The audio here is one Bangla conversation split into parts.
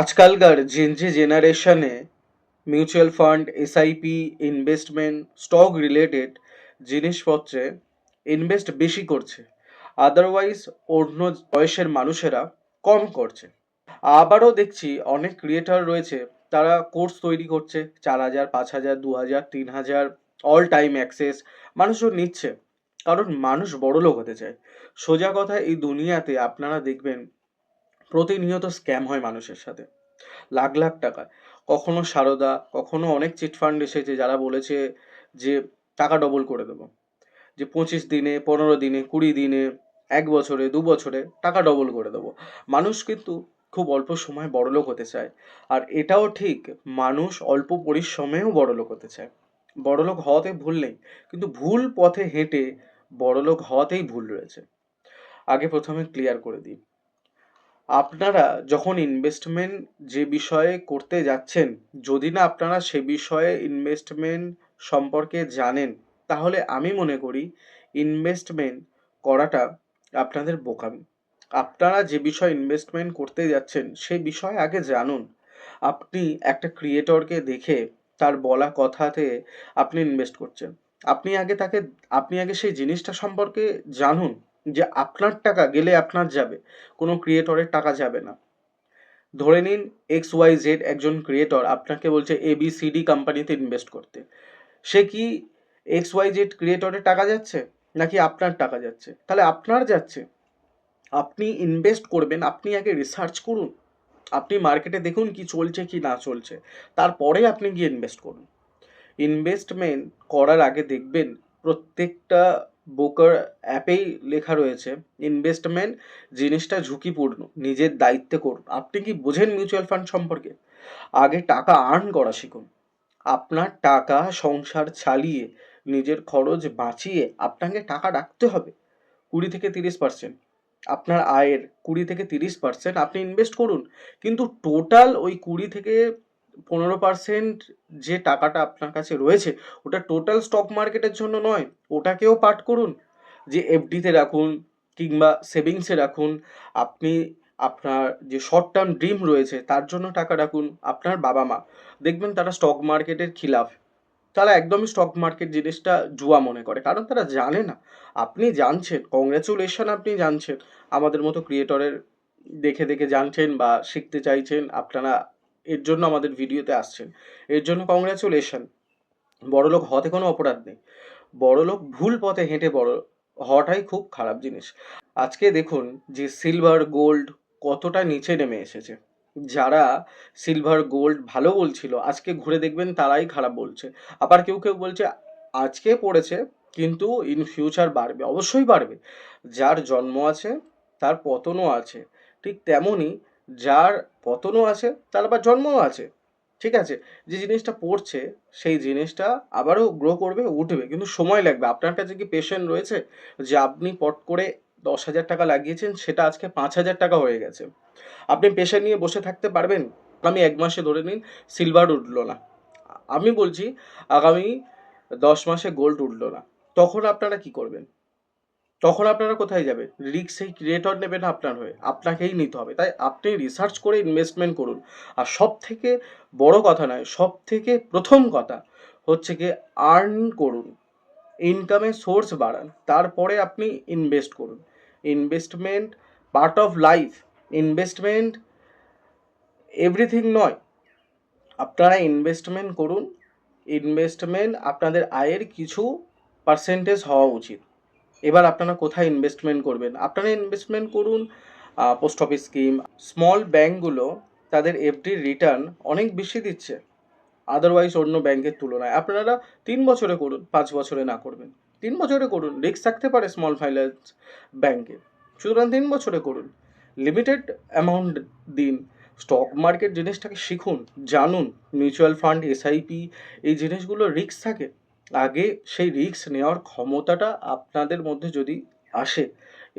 আজকালকার জেনজি জেনারেশনে mutual fund SIP investment stock related জিনিসপত্রে invest বেশি করছে। আদারওয়াইজ অন্য বয়সের মানুষেরা কম করছে। আবারও দেখছি অনেক ক্রিয়েটর রয়েছে, তারা কোর্স তৈরি করছে, চার হাজার, পাঁচ হাজার, দু হাজার, তিন হাজার অল টাইম অ্যাক্সেস মানুষও নিচ্ছে। কারণ মানুষ বড়লোক হতে চায়। সোজা কথা, এই দুনিয়াতে আপনারা দেখবেন প্রতিনিয়ত স্ক্যাম হয় মানুষের সাথে। লাখ লাখ টাকা। কখনো সারদা, কখনো অনেক চিটফান্ড এসেছে যারা বলেছে যে টাকা ডবল করে দেবো। যে পঁচিশ দিনে, পনেরো দিনে, কুড়ি দিনে, এক বছরে, দু বছরে টাকা ডবল করে দেবো। মানুষ কিন্তু খুব অল্প সময় বড়লোক হতে চায়। আর এটাও ঠিক, মানুষ অল্প পরিশ্রমেও বড়লোক হতে চায়। বড়লোক হওয়াতে ভুল নেই, কিন্তু ভুল পথে হেঁটে বড়লোক হওয়াতেই ভুল রয়েছে। আগে প্রথমে ক্লিয়ার করে দিই। আপনারা যখন ইনভেস্টমেন্ট যে বিষয়ে করতে যাচ্ছেন, যদি না আপনারা সে বিষয়ে ইনভেস্টমেন্ট সম্পর্কে জানেন, তাহলে আমি মনে করি ইনভেস্টমেন্ট করাটা আপনাদের বোকামি। আপনারা যে বিষয়ে ইনভেস্টমেন্ট করতে যাচ্ছেন সেই বিষয়ে আগে জানুন। আপনি একটা ক্রিয়েটরকে দেখে তার বলা কথাতে আপনি ইনভেস্ট করছেন। আপনি আগে তাকে, আপনি আগে সেই জিনিসটা সম্পর্কে জানুন। যে আপনার টাকা গেলে আপনার যাবে, কোনো ক্রিয়েটরের টাকা যাবে না। ধরে নিন এক্স ওয়াই জেড একজন ক্রিয়েটর আপনাকে বলছে এ বি সি ডি কোম্পানিতে ইনভেস্ট করতে। সে কি এক্স ওয়াই জেড ক্রিয়েটরের টাকা যাচ্ছে, নাকি আপনার টাকা যাচ্ছে? তাহলে আপনার যাচ্ছে। আপনি ইনভেস্ট করবেন, আপনি আগে রিসার্চ করুন। আপনি মার্কেটে দেখুন কি চলছে, কি না চলছে। তারপরে আপনি গিয়ে ইনভেস্ট করুন। ইনভেস্টমেন্ট করার আগে দেখবেন প্রত্যেকটা ব্রোকার অ্যাপেই লেখা রয়েছে ইনভেস্টমেন্ট জিনিসটা ঝুঁকিপূর্ণ, নিজের দায়িত্বে করুন। আপনি কি বোঝেন মিউচুয়াল ফান্ড সম্পর্কে? আগে টাকা আর্ন করা শিখুন। আপনার টাকা সংসার চালিয়ে, নিজের খরচ বাঁচিয়ে আপনাকে টাকা রাখতে হবে। কুড়ি থেকে তিরিশ পার্সেন্ট আপনার আয়ের কুড়ি থেকে তিরিশ পার্সেন্ট আপনি ইনভেস্ট করুন। কিন্তু টোটাল ওই কুড়ি থেকে পনেরো পার্সেন্ট যে টাকাটা আপনার কাছে রয়েছে, ওটা টোটাল স্টক মার্কেটের জন্য নয়, ওটাকেও পাঠ করুন। যে এফডিতে রাখুন কিংবা সেভিংসে রাখুন, আপনি আপনার যে শর্ট টার্ম ড্রিম রয়েছে, তার জন্য টাকা রাখুন আপনার বাবা মা দেখবেন তারা স্টক মার্কেটের খিলাফ। তারা একদমই স্টক মার্কেট জিনিসটা জুয়া মনে করে, কারণ তারা জানে না। আপনি জানছেন কংগ্রেচুলেশন আপনি জানছেন। আমাদের মতো ক্রিয়েটরের দেখে দেখে জানছেন বা শিখতে চাইছেন, আপনারা এর জন্য আমাদের ভিডিওতে আসছেন। এর জন্য কংগ্রাচুলেশন বড়লোক হতে কোনো অপরাধ নেই। বড়লোক ভুল পথে হেঁটে বড় হওয়াটাই খুব খারাপ জিনিস। আজকে দেখুন যে সিলভার গোল্ড কতটা নিচে নেমে এসেছে। যারা সিলভার গোল্ড ভালো বলছিল, আজকে ঘুরে দেখবেন তারাই খারাপ বলছে। আবার কেউ কেউ বলছে, আজকে পড়েছে, কিন্তু ইন ফিউচার বাড়বে। অবশ্যই বাড়বে। যার জন্ম আছে, তার পতনও আছে, ঠিক তেমনই যার পতনও আছে, তার আবার জন্মও আছে। ঠিক আছে? যে জিনিসটা পড়ছে, সেই জিনিসটা আবারও গ্রো করবে, উঠবে। কিন্তু সময় লাগবে। আপনার কাছে কি পেশেন্ট রয়েছে? যে আপনি পট করে দশ হাজার টাকা লাগিয়েছেন, সেটা আজকে পাঁচ হাজার টাকা হয়ে গেছে। আপনি পেশেন্ট নিয়ে বসে থাকতে পারবেন? আমি এক মাসে ধরে নিন সিলভার উঠল না। আমি বলছি, আগামী দশ মাসে গোল্ড উঠল না। তখন আপনারা কি করবেন? তখন আপনারা কোথায় যাবেন? রিক্স সেই ক্রিয়েটর নেবে না আপনার হয়ে। আপনাকেই নিতে হবে। তাই আপনি রিসার্চ করে ইনভেস্টমেন্ট করুন। আর সব থেকে বড় কথা নয় সব থেকে প্রথম কথা হচ্ছে কি আর্ন করুন। ইনকামের সোর্স বাড়ান। তারপরে আপনি ইনভেস্ট করুন। Investment part of life investment everything নয়। আপনারা ইনভেস্টমেন্ট করুন। ইনভেস্টমেন্ট আপনাদের আয়ের কিছু পার্সেন্টেজ হওয়া উচিত। এবার আপনারা কোথায় ইনভেস্টমেন্ট করবেন? আপনারা ইনভেস্টমেন্ট করুন পোস্ট অফিস স্কিম স্মল ব্যাঙ্কগুলো তাদের এফডির রিটার্ন অনেক বেশি দিচ্ছে। আদারওয়াইজ অন্য ব্যাংকের তুলনায়। আপনারা তিন বছরে করুন, পাঁচ বছরে না করবেন। তিন বছরে করুন রিস্ক থাকতে পারে স্মল ফাইন্যান্স ব্যাংকে সুতরাং তিন বছরে করুন। লিমিটেড অ্যামাউন্ট দিন। স্টক মার্কেট জিনিসটাকে শিখুন, জানুন। মিউচুয়াল ফান্ড এসআইপি এই জিনিসগুলো রিস্ক থাকে। আগে সেই রিস্ক নেওয়ার ক্ষমতাটা আপনাদের মধ্যে যদি আসে,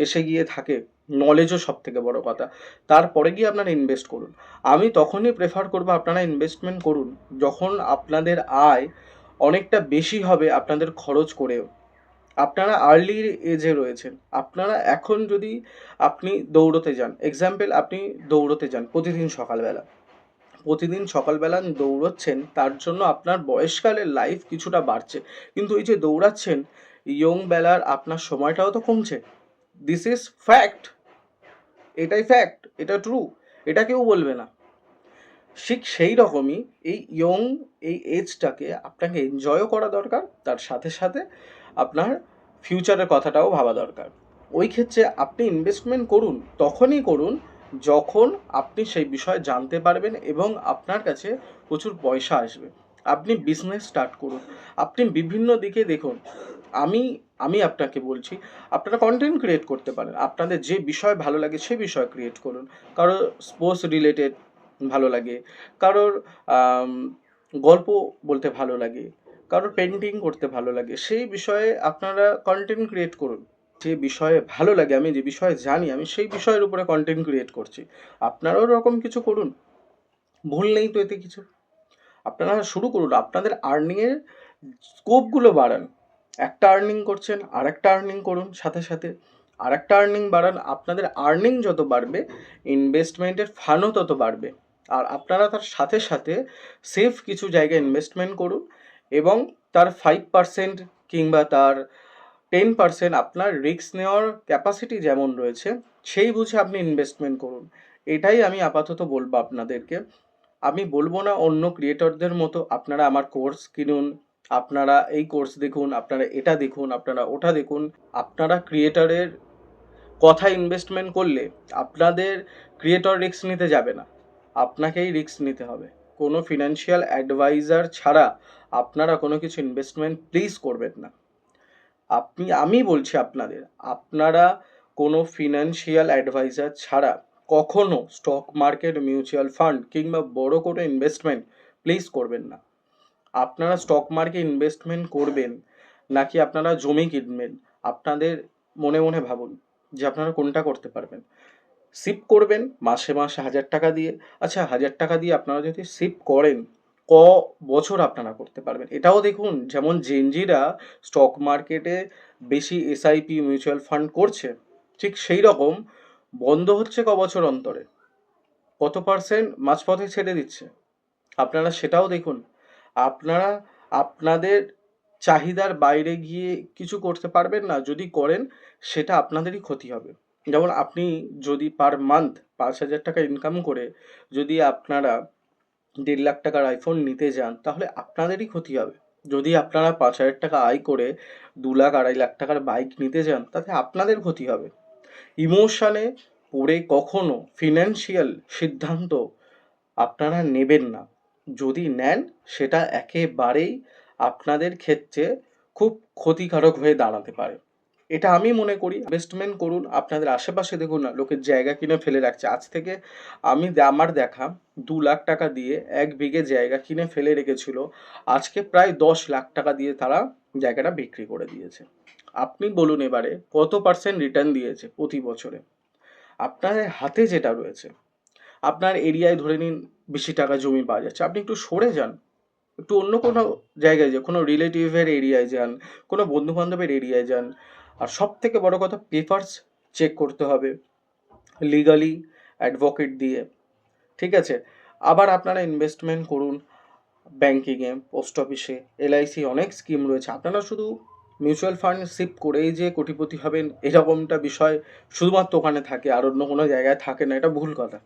এসে গিয়ে থাকে নলেজও সব থেকে বড় কথা। তারপরে গিয়ে আপনারা ইনভেস্ট করুন। আমি তখনই প্রেফার করব আপনারা ইনভেস্টমেন্ট করুন, যখন আপনাদের আয় অনেকটা বেশি হবে আপনাদের খরচ করেও আপনারা আর্লি এজে রয়েছেন, আপনারা এখন যদি আপনি দৌড়তে যান এক্সাম্পল আপনি দৌড়তে যান প্রতিদিন সকালবেলা। প্রতিদিন সকালবেলা দৌড়চ্ছেন, তার জন্য আপনার বয়সকালের লাইফ কিছুটা বাড়ছে। কিন্তু এই যে দৌড়াচ্ছেন ইয়ং বেলার আপনার সময়টাও তো কমছে। দিস ইজ ফ্যাক্ট এটাই ফ্যাক্ট এটা ট্রু এটা কেউ বলবে না। ঠিক সেই রকমই এই ইয়ং এই এজটাকে আপনাকে এনজয়ও করা দরকার, তার সাথে সাথে আপনার ফিউচারের কথাটাও ভাবা দরকার। ওই ক্ষেত্রে আপনি ইনভেস্টমেন্ট করুন, তখনই করুন যখন আপনি সেই বিষয়ে জানতে পারবেন এবং আপনার কাছে প্রচুর পয়সা আসবে। আপনি বিজনেস স্টার্ট করুন। আপনি বিভিন্ন দিকে দেখুন। আমি আমি আপনাকে বলছি, আপনারা কন্টেন্ট ক্রিয়েট করতে পারেন। আপনাদের যে বিষয় ভালো লাগে সে বিষয় ক্রিয়েট করুন। কারও স্পোর্টস রিলেটেড ভালো লাগে, কারোর গল্প বলতে ভালো লাগে, কারোর পেন্টিং করতে ভালো লাগে, সেই বিষয়ে আপনারা কন্টেন্ট ক্রিয়েট করুন। যে বিষয়ে ভালো লাগে, আমি যে বিষয়ে জানি, আমি সেই বিষয়ের উপরে কন্টেন্ট ক্রিয়েট করছি। আপনারাও ওরকম কিছু করুন। ভুল নেই তো এতে কিছু? আপনারা শুরু করুন। আপনাদের আর্নিংয়ের স্কোপগুলো বাড়ান। একটা আর্নিং করছেন আর একটা আর্নিং করুন সাথে সাথে। আর একটা আর্নিং বাড়ান, আপনাদের আর্নিং যত বাড়বে ইনভেস্টমেন্টের ফানও তত বাড়বে। আর আপনারা তার সাথে সাথে সেফ কিছু জায়গায় ইনভেস্টমেন্ট করুন এবং তার ফাইভ পার্সেন্ট কিংবা তার টেন পার্সেন্ট আপনার রিস্ক নেওয়ার ক্যাপাসিটি যেমন রয়েছে, সেই বুঝে আপনি ইনভেস্টমেন্ট করুন। এটাই আমি আপাতত বলব আপনাদেরকে। আমি বলব না অন্য ক্রিয়েটরদের মতো আপনারা আমার কোর্স কিনুন, আপনারা এই কোর্স দেখুন, আপনারা এটা দেখুন, আপনারা ওটা দেখুন। আপনারা ক্রিয়েটরের কথা ইনভেস্টমেন্ট করলে আপনাদের ক্রিয়েটর রিস্ক নিতে যাবে না। আপনাকেই রিস্ক নিতে হবে। কোনো ফিনান্সিয়াল অ্যাডভাইজার ছাড়া আপনারা কোনো কিছু ইনভেস্টমেন্ট প্লিজ করবেন না। আপনি, আমি বলছি আপনাদের, আপনারা কোনো ফিনান্সিয়াল অ্যাডভাইজার ছাড়া কখনো স্টক মার্কেট মিউচুয়াল ফান্ড কিংবা বড় কোনো ইনভেস্টমেন্ট প্লিজ করবেন না। আপনারা স্টক মার্কেট ইনভেস্টমেন্ট করবেন নাকি আপনারা জমি কিনবেন, আপনাদের মনে মনে ভাবুন যে আপনারা কোনটা করতে পারবেন। সিপ করবেন, মাসে মাসে হাজার টাকা দিয়ে আচ্ছা হাজার টাকা দিয়ে আপনারা যদি সিপ করেন ক বছর আপনারা করতে পারবেন। এটাও দেখুন, যেমন জেনজিরা স্টক মার্কেটে বেশি এসআইপি মিউচুয়াল ফান্ড করছে, ঠিক সেই রকম বন্ধ হচ্ছে ক বছর অন্তরে। কত পার্সেন্ট মাঝপথে ছেড়ে দিচ্ছে। আপনারা সেটাও দেখুন। আপনারা, আপনাদের চাহিদার বাইরে গিয়ে কিছু করতে পারবেন না। যদি করেন, সেটা আপনাদেরই ক্ষতি হবে। যেমন আপনি যদি পার মান্থ পাঁচ হাজার টাকা ইনকাম করে যদি আপনারা দেড় লাখ টাকার আইফোন নিতে যান, তাহলে আপনাদেরই ক্ষতি হবে। যদি আপনারা পাঁচ হাজার টাকা আয় করে দু লাখ, আড়াই লাখ টাকার বাইক নিতে যান, তাতে আপনাদের ক্ষতি হবে। ইমোশনে পড়ে কখনো ফিনান্সিয়াল সিদ্ধান্ত আপনারা নেবেন না। যদি নেন, সেটা একেবারেই আপনাদের ক্ষেত্রে খুব ক্ষতিকারক হয়ে দাঁড়াতে পারে। এটা আমি মনে করি ইনভেস্টমেন্ট করুন, আপনাদের আশেপাশে দেখুন না, লোকের জায়গা কিনে ফেলে রাখছে। আজ থেকে আমি আমার দেখা দু লাখ টাকা দিয়ে এক বিঘে জায়গা কিনে ফেলে রেখেছিল। আজকে প্রায় দশ লাখ টাকা দিয়ে তারা জায়গাটা বিক্রি করে দিয়েছে। আপনি বলুন এবারে কত পার্সেন্ট রিটার্ন দিয়েছে প্রতি বছরে? আপনাদের হাতে যেটা রয়েছে, আপনার এরিয়ায় ধরে নিন বেশি টাকা জমি পাওয়া যাচ্ছে। আপনি একটু সরে যান, একটু অন্য কোনো জায়গায় যান, কোনো রিলেটিভের এরিয়ায় যান, কোনো বন্ধু বান্ধবের এরিয়ায় যান। আর সব থেকে বড় কথা পেপারস চেক করতে হবে লিগালি অ্যাডভোকেট দিয়ে, ঠিক আছে? আবার আপনারা ইনভেস্টমেন্ট করুন ব্যাঙ্কিংয়ে পোস্ট অফিসে এলআইসি অনেক স্কিম রয়েছে। আপনারা শুধু মিউচুয়াল ফান্ড সিপ করেই যে কোটিপতি হবেন, এরকমটা বিষয় শুধুমাত্র ওখানে থাকে, আর অন্য কোনো জায়গায় থাকে না, এটা ভুল কথা।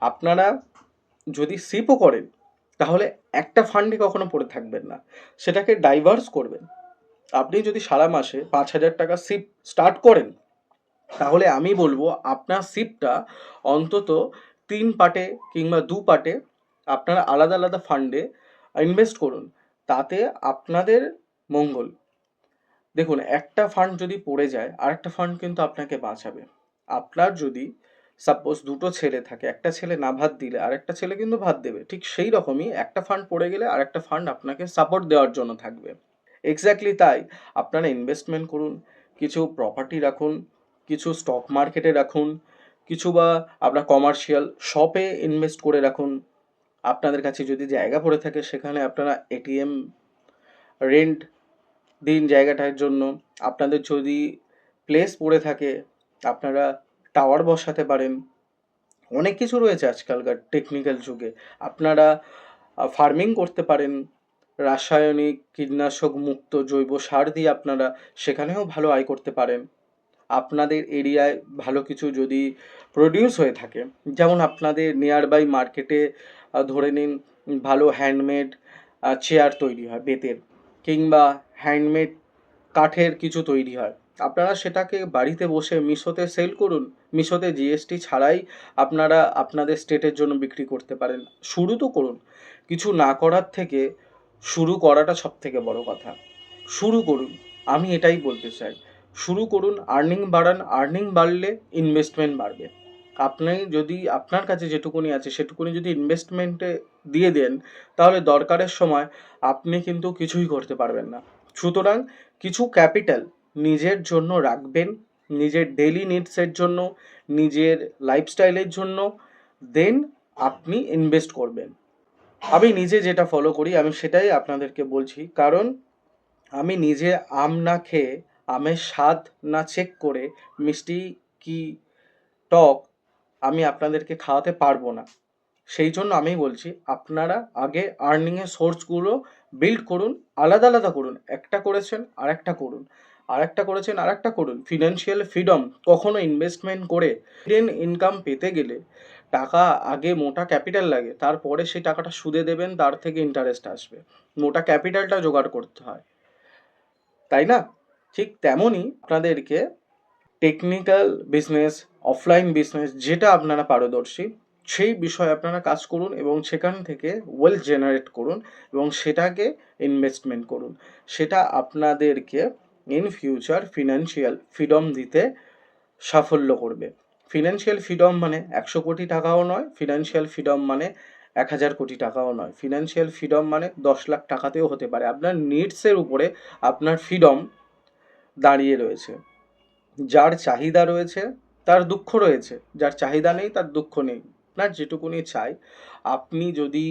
আপনারা যদি সিপও করেন, তাহলে একটা ফান্ডে কখনো পড়ে থাকবেন না। সেটাকে ডাইভার্স করবেন। আপনি যদি সারা মাসে পাঁচ হাজার টাকা সিপ স্টার্ট করেন, তাহলে আমি বলব আপনার সিপটা অন্তত তিন পার্টে কিংবা দু পার্টে আপনারা আলাদা আলাদা ফান্ডে ইনভেস্ট করুন। তাতে আপনাদের মঙ্গল। দেখুন, একটা ফান্ড যদি পড়ে যায়, আরেকটা ফান্ড কিন্তু আপনাকে বাঁচাবে। আপনার যদি সাপোজ দুটো ছেলে থাকে, একটা ছেলে না ভাত দিলে আরেকটা ছেলে কিন্তু ভাত দেবে। ঠিক সেই রকমই একটা ফান্ড পড়ে গেলে আরেকটা ফান্ড আপনাকে সাপোর্ট দেওয়ার জন্য থাকবে। এক্স্যাক্টলি তাই। আপনারা ইনভেস্টমেন্ট করুন, কিছু প্রপার্টি রাখুন, কিছু স্টক মার্কেটে রাখুন, কিছু বা আপনার কমার্শিয়াল শপে ইনভেস্ট করে রাখুন। আপনাদের কাছে যদি জায়গা পড়ে থাকে, সেখানে আপনারা এটিএম রেন্ট দিন জায়গাটার জন্য। আপনাদের যদি প্লেস পড়ে থাকে, আপনারা টাওয়ার বসাতে পারেন। অনেক কিছু রয়েছে আজকালকার টেকনিক্যাল যুগে। আপনারা ফার্মিং করতে পারেন। রাসায়নিক কীটনাশক মুক্ত জৈব সার দিয়ে আপনারা সেখানেও ভালো আয় করতে পারেন। আপনাদের এরিয়ায় ভালো কিছু যদি প্রডিউস হয়ে থাকে, যেমন আপনাদের নিয়ার বাই মার্কেটে ধরে নিন ভালো হ্যান্ডমেড চেয়ার তৈরি হয়, বেতের, কিংবা হ্যান্ডমেড কাঠের কিছু তৈরি হয়। আপনারা সেটাকে বাড়িতে বসে মিশোতে সেল করুন। মিশোতে জিএসটি ছাড়াই আপনারা আপনাদের স্টেটের জন্য বিক্রি করতে পারেন। শুরু তো করুন। কিছু না করার থেকে শুরু করাটা সব থেকে বড় কথা। শুরু করুন, আমি এটাই বলতে চাই। শুরু করুন আর্নিং বাড়ান আর্নিং বাড়লে ইনভেস্টমেন্ট বাড়বে। আপনি যদি, আপনার কাছে যেটুকুনি আছে, সেটুকুনি যদি ইনভেস্টমেন্টে দিয়ে দেন, তাহলে দরকারের সময় আপনি কিন্তু কিছুই করতে পারবেন না। সুতরাং কিছু ক্যাপিটাল নিজের জন্য রাখবেন, নিজের ডেলি নিডসের জন্য, নিজের লাইফস্টাইলের জন্য দেন আপনি ইনভেস্ট করবেন। আমি নিজে যেটা ফলো করি, আমি সেটাই আপনাদেরকে বলছি। কারণ আমি নিজে আম না খেয়ে, আমের স্বাদ না চেক করে মিষ্টি কি টক আমি আপনাদেরকে খাওয়াতে পারব না। সেই জন্য আমি বলছি, আপনারা আগে আর্নিংয়ের সোর্সগুলো বিল্ড করুন, আলাদা আলাদা করুন। একটা করেছেন আর একটা করুন। আর একটা করেছেন আর একটা করুন। ফিনান্সিয়াল ফ্রিডম কখনো ইনভেস্টমেন্ট করে ইনকাম পেতে গেলে টাকা আগে মোটা ক্যাপিটাল লাগে, তারপরে সেই টাকাটা সুদে দেবেন, তার থেকে ইন্টারেস্ট আসবে। মোটা ক্যাপিটালটা জোগাড় করতে হয়। তাই না? ঠিক তেমনই আপনাদেরকে টেকনিক্যাল বিজনেস অফলাইন বিজনেস যেটা আপনারা পারদর্শী, সেই বিষয়ে আপনারা কাজ করুন এবং সেখান থেকে ওয়েলথ জেনারেট করুন এবং সেটাকে ইনভেস্টমেন্ট করুন। সেটা আপনাদেরকে ইন ফিউচার ফিনান্সিয়াল ফ্রিডম দিতে সাফল্য করবে। ফিনান্সিয়াল ফ্রিডম মানে একশো কোটি টাকাও নয় ফিনান্সিয়াল ফ্রিডম মানে এক হাজার কোটি টাকাও নয়। ফিনান্সিয়াল ফ্রিডম মানে দশ লাখ টাকাতেও হতে পারে। আপনার নিডসের উপরে আপনার ফ্রিডম দাঁড়িয়ে রয়েছে। যার চাহিদা রয়েছে, তার দুঃখ রয়েছে। যার চাহিদা নেই, তার দুঃখ নেই। আপনার যেটুকুনি চাই, আপনি যদি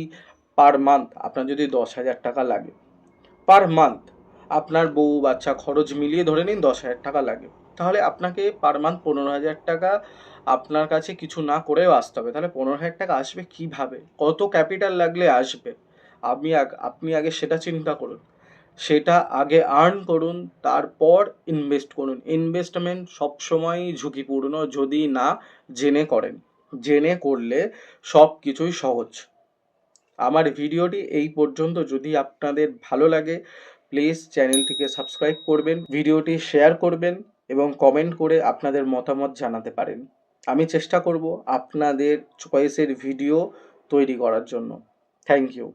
পার মান্থ আপনার যদি দশ হাজার টাকা লাগে পার মান্থ আপনার বউ বাচ্চা খরচ মিলিয়ে ধরে নিন দশ হাজার টাকা লাগে। তাহলে আপনাকে পার মান্থ পনেরো হাজার টাকা আপনার কাছে কিছু না করেও আসতে হবে। তাহলে পনেরো হাজার টাকা আসবে কীভাবে? কত ক্যাপিটাল লাগলে আসবে? আপনি আপনি আগে সেটা চিন্তা করুন। সেটা আগে আর্ন করুন, তারপর ইনভেস্ট করুন। ইনভেস্টমেন্ট সবসময়ই ঝুঁকিপূর্ণ যদি না জেনে করেন। জেনে করলে সব কিছুই সহজ। আমার ভিডিওটি এই পর্যন্ত। যদি আপনাদের ভালো লাগে প্লিজ চ্যানেলটিকে সাবস্ক্রাইব করবেন, ভিডিওটি শেয়ার করবেন। এবং কমেন্ট করে আপনাদের মতামত জানাতে পারেন। আমি চেষ্টা করব আপনাদের চয়েসের ভিডিও তৈরি করার জন্য। Thank you